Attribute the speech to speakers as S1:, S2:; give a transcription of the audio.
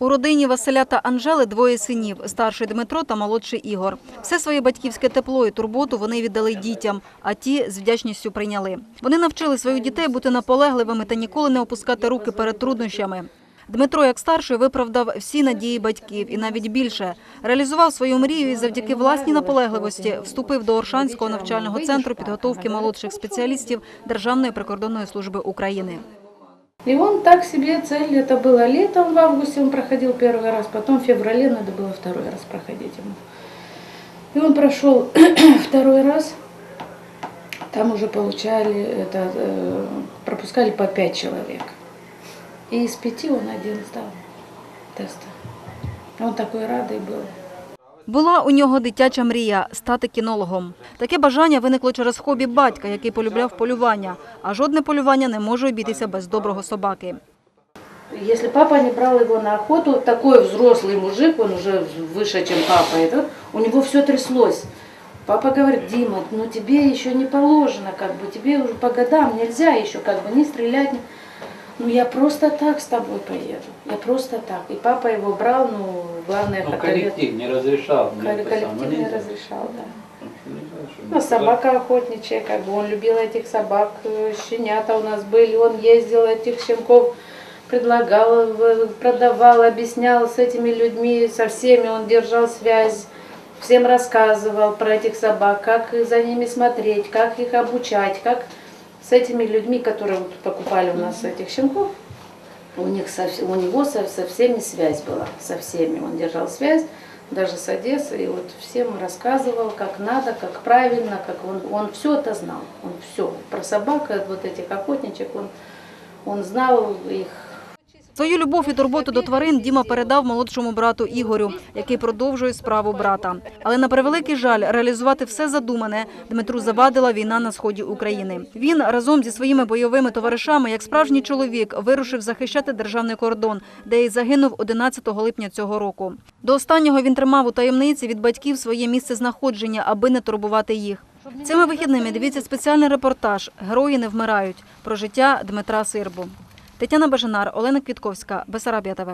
S1: У родині Василя та Анжели двоє синів – старший Дмитро та молодший Ігор. Все своє батьківське тепло і турботу вони віддали дітям, а ті з вдячністю прийняли. Вони навчили своїх дітей бути наполегливими та ніколи не опускати руки перед труднощами. Дмитро, як старший, виправдав всі надії батьків і навіть більше. Реалізував свою мрію і завдяки власній наполегливості вступив до Оршанського навчального центру підготовки молодших спеціалістів Державної прикордонної служби України.
S2: И он так себе цель, это было летом, в августе он проходил первый раз, потом в феврале надо было второй раз проходить ему. И он прошел второй раз, там уже получали, это, э, пропускали по пять человек. И из пяти он один сдал теста. Он такой радый был.
S1: Була у нього дитяча мрія – стати кінологом. Таке бажання виникло через хобі батька, який полюбляв полювання. А жодне полювання не може обійтися без доброго собаки.
S2: Если папа не брал его на охоту, такой взрослый мужик, он уже выше, чем папа, это, у него все тряслось. Папа говорит, Дима, ну тебе еще не положено, как бы, тебе уже по годам нельзя еще как бы не стрелять. ни- Ну я просто так с тобой поеду, я просто так. И папа его брал, ну главное,
S3: Ну, коллектив не разрешал.
S2: коллектив не разрешал, да.
S3: Ну,
S2: собака охотничья, как бы он любил этих собак, э, щенята у нас были, он ездил этих щенков, предлагал, продавал, объяснял с этими людьми, со всеми он держал связь, всем рассказывал про этих собак, как за ними смотреть, как их обучать, как с этими людьми, которые вот покупали у нас этих щенков, у, них со, у него со, со всеми связь была, со всеми. Он держал связь, даже с Одессы, и вот всем рассказывал, как надо, как правильно, как он, он все это знал, он все, про собак, э, вот этих охотничек, он, он знал их
S1: Свою любов і турботу до тварин Діма передав молодшому брату Ігорю, який продовжує справу брата. Але на превеликий жаль, реалізувати все задумане Дмитру завадила війна на сході України. Він разом зі своїми бойовими товаришами, як справжній чоловік, вирушив захищати державний кордон, де й загинув 11 липня цього року. До останнього він тримав у таємниці від батьків своє місце знаходження, аби не турбувати їх. Цими вихідними дивіться спеціальний репортаж Герої не вмирають про життя Дмитра Сирбу. Тетяна Бажанар, Олена Квітковська, Бесарабія ТВ.